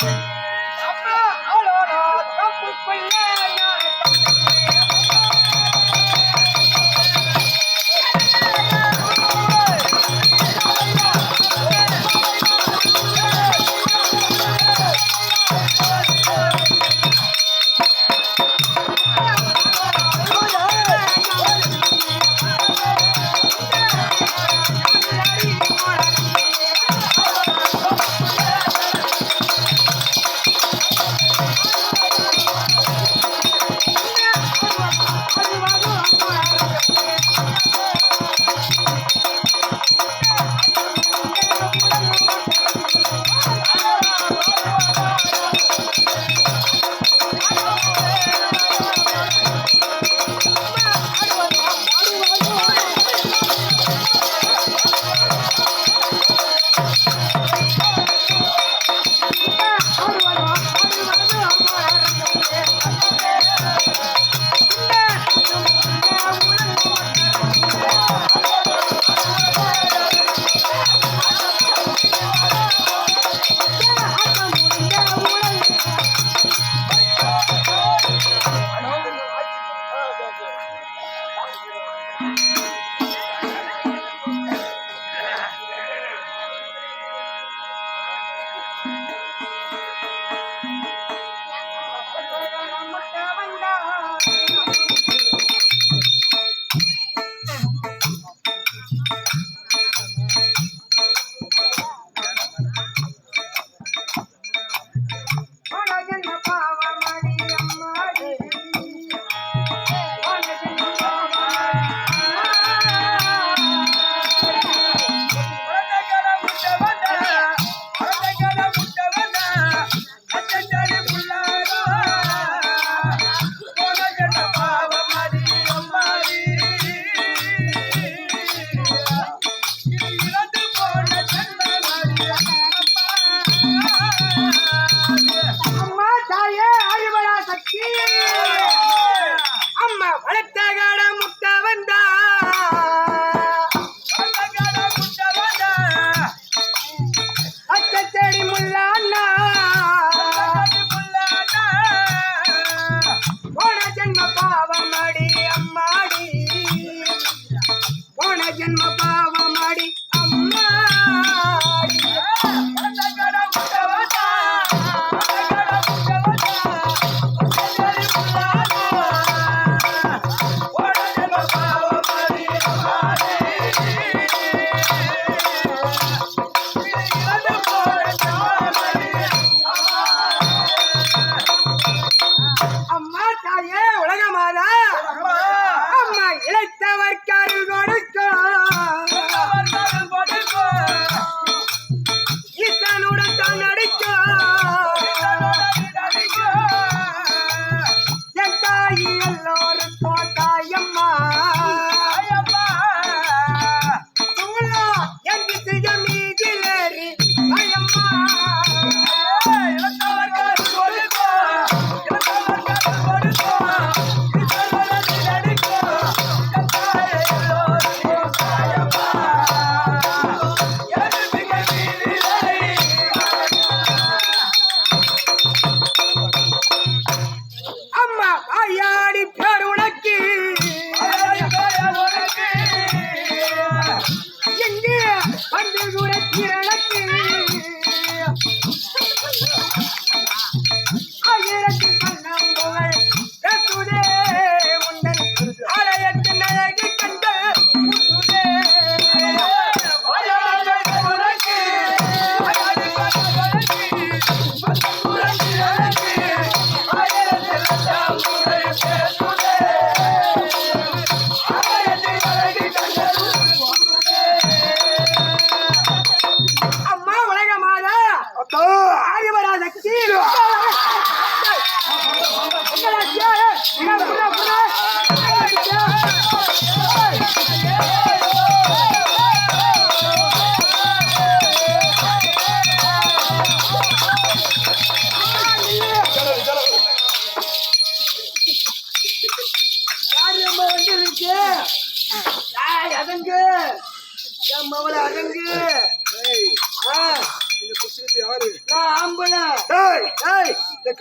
அம்மா É tira, tira.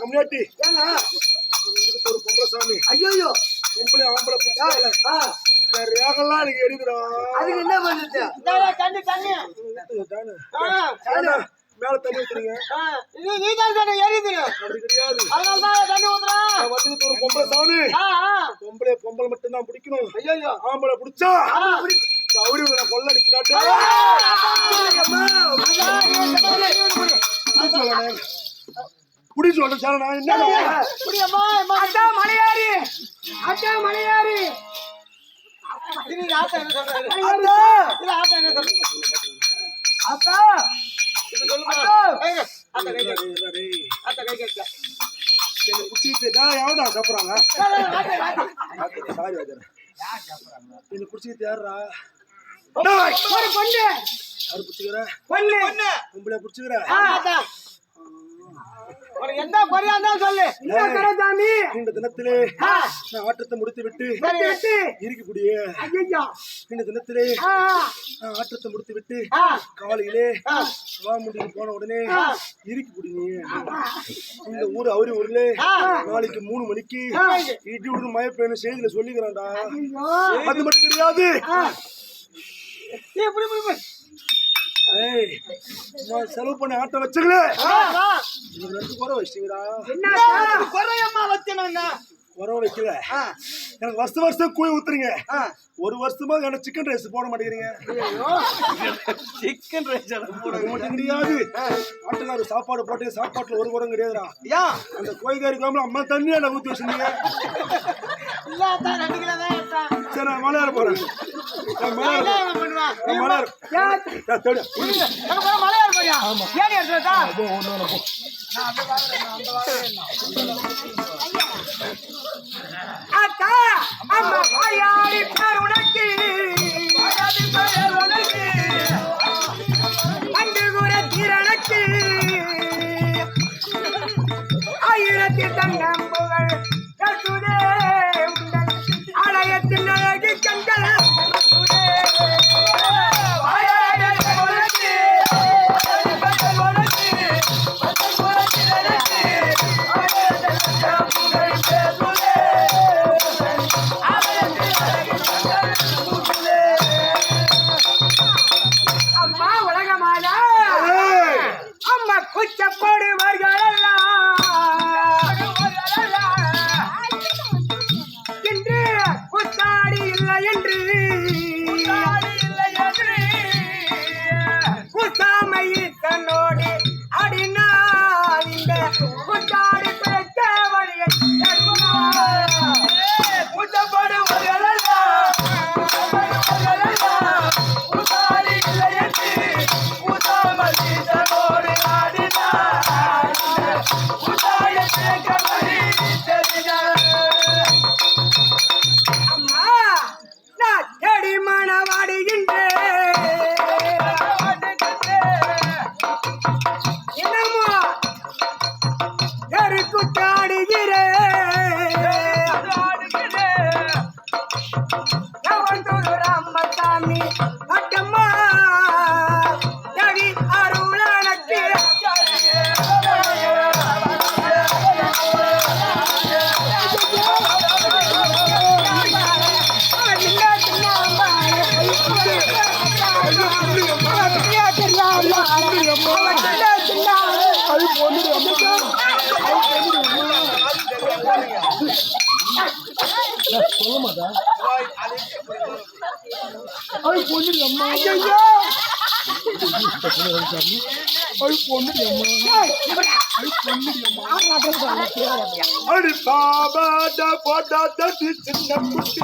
வந்துட்டு ஒரு பொம்பளை சாமி. ஐயோ பொம்பளை ஆம்பளை பிடிச்சால ஆ. ரேகெல்லாம் எனக்கு எரியுதுடா. அதுக்கு என்ன பண்ணுது தண்ணி தண்ணி. மேல தண்ணி ஊத்துறீங்க. நீ தான் தானே எரியுது அப்படி கிடையாது. அதனால தான் தண்ணி ஊத்துறேன் நான் வந்துட்டு ஒரு பொம்பளை சாமி. ஆ ஆ. பொம்பளை பொம்பளை மட்டும் தான் பிடிக்கணும். ஐயோ ஆம்பளை பிடிச்சா அவரு நான் கொள்ள அடிக்கிறாட்டு புடி சொல்றேன் சார் நான் என்ன புரியம்மா அம்மா அட்டா மலையாரி அட்டா மலையாரி இது ஆத்தா என்ன சொல்றாரு அட்டா! இது ஆத்தா என்ன சொல்றாரு அட்டா! இது சொல்லுமா? ஏங்க, ஆத்தா கை கட்டு. ஆத்தா கை கட்டு. என்ன குடிச்சிட்டு எவனா சாப்பிடுறாங்க ஆத்தா, ஆத்தா. சாரி வாஜர் என்ன குடிச்சிட்டு யாரா ஒரு பொண்ணு யாரு பிடிச்சிக்கிற? பொண்ணு. பொம்பளை பிடிச்சிக்கிற? ஆத்தா. உனக்கு எந்த குறையா இருந்தாலும் சொல்லு. என்ன கரசாமி இந்த தினத்திலே நான் ஆட்டத்தை முடித்து விட்டு இருக்கக்கூடிய ஐயா இந்த தினத்திலே நான் ஆட்டத்தை முடித்து விட்டு காலையிலே ஆ. சிவாமுடிக்கு போன உடனே ஆ. இருக்கு குடிங்க இந்த ஊர் அவரி ஊர்ல. நாளைக்கு மூணு மணிக்கு. இடி விடுன்னு மழை பெய்யணும் செய்தியில சொல்லிக்கிறான்டா. அது மட்டும் கிடையாது. செலவு பண்ண ஆட்டம் வச்சுக்கல. ஆ, வா. இது ரெண்டு குறை வச்சிட்டீங்கடா என்ன குறையம்மா வச்சேன் குறை வைக்கல. எனக்கு வருஷம் வருஷம் கூழ் ஊத்துறீங்க. ஒரு வருஷமா எனக்கு சிக்கன் ரைஸ் போட மாட்டேங்கிறீங்க. சிக்கன் ரைஸ் போட. மட்டும் கிடையாது ஆட்டுக்காரர் சாப்பாடு போட்டு சாப்பாட்டுல ஒரு குறம் கிடையாதுடா. ஏன் அந்த கோயில்காரி கோமல அம்மா தண்ணியா நான் ஊத்தி வச்சிருந்தீங்க? சரி நான் மலையாள போறேன் மலையாள நான் தேடு. कुछ चप्पड़ मर गए அது பொண்ணுடி அம்மா. நான் அது பொண்ணுடி அம்மா. அது அம்மா. அடி சின்ன குட்டி